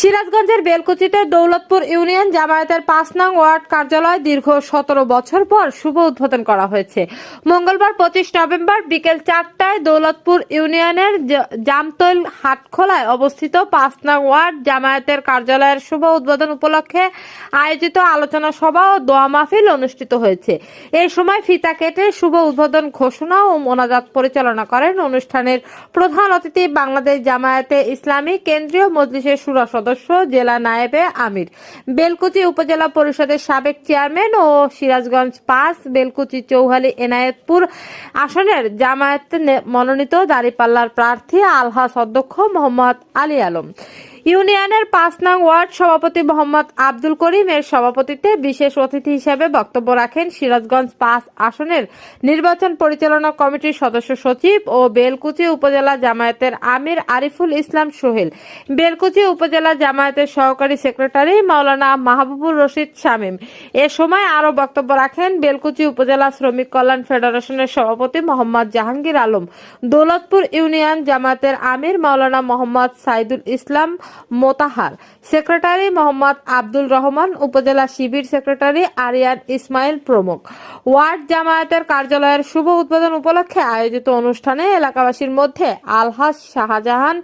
সিরাজগঞ্জের বেলকুচিতে দৌলতপুর ইউনিয়ন জামায়াতের পাঁচ নং ওয়ার্ড কার্যালয় দীর্ঘ সতেরো বছর পর শুভ উদ্বোধন করা হয়েছে। মঙ্গলবার পঁচিশ নভেম্বর বিকেল চারটায় দৌলতপুর ইউনিয়নের জামতৈল হাটখোলায় অবস্থিত পাঁচ নং ওয়ার্ড জামায়াতের কার্যালয়ের শুভ উদ্বোধন উপলক্ষে আয়োজিত আলোচনা সভা ও দোয়া মাহফিল অনুষ্ঠিত হয়েছে। এই সময় ফিতা কেটে শুভ উদ্বোধন ঘোষণা ও মোনাজাত পরিচালনা করেন অনুষ্ঠানের প্রধান অতিথি বাংলাদেশ জামায়াতে ইসলামী কেন্দ্রীয় মজলিসের সুরা সদস্য, জেলা নায়েবে আমির। বেলকুচি উপজেলা পরিষদের সাবেক চেয়ারম্যান ও সিরাজগঞ্জ পাঁচ, বেলকুচি চৌহালি এনায়েতপুর আসনের জামায়াত মনোনীত দাঁড়িপাল্লার প্রার্থী আলহাস অধ্যক্ষ মোহাম্মদ আলী আলম। ইউনিয়নের পাঁচ নং ওয়ার্ড সভাপতি মোহাম্মদ আব্দুল করিম এর সভাপতিত্বে বিশেষ অতিথি হিসেবে বক্তব্য রাখেন সিরাজগঞ্জ পাঁচ আসনের নির্বাচন পরিচালনা কমিটির সদস্য সচিব ও বেলকুচি উপজেলা জামায়াতের আমির আরিফুল ইসলাম সোহেল। বেলকুচি উপজেলা জামায়াতের সহকারী সেক্রেটারি মাওলানা মাহবুবুর রশিদ শামীম। এ সময় আরও বক্তব্য রাখেন বেলকুচি উপজেলা শ্রমিক কল্যাণ ফেডারেশনের সভাপতি মোহাম্মদ জাহাঙ্গীর আলম। দৌলতপুর ইউনিয়ন জামায়াতের আমির মাওলানা মোহাম্মদ সাইদুল ইসলাম মোতাহার। সেক্রেটারি মোহাম্মদ আব্দুল রহমান উপজেলা শিবির সেক্রেটারি আরিয়ান ইসমাইল প্রমুখ। ওয়ার্ড জামায়াতের কার্যালয়ের শুভ উদ্বোধন উপলক্ষে আয়োজিত অনুষ্ঠানে এলাকাবাসীর মধ্যে আলহাস শাহজাহান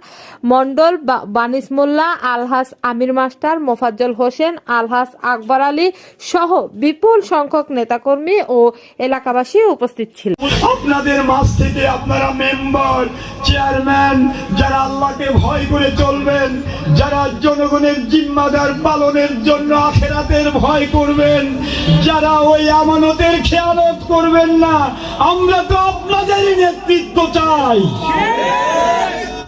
মন্ডল বানিস মোল্লা আলহাস আমির মাস্টার, মোফাজ্জল হোসেন আলহাস আকবর আলী সহ বিপুল সংখ্যক নেতাকর্মী ও এলাকাবাসী উপস্থিত ছিল। আপনাদের মাঝ থেকে আপনারা মেম্বার, চেয়ারম্যান, যারা আল্লাহকে ভয় করে চলবেন, যারা জনগণের জিম্মাদার পালনের জন্য আখেরাতের ভয় করবেন, যারা ওই আমানতের খেয়ালত করবেন না। আমরা তো আপনাদেরই নেতৃত্ব চাই।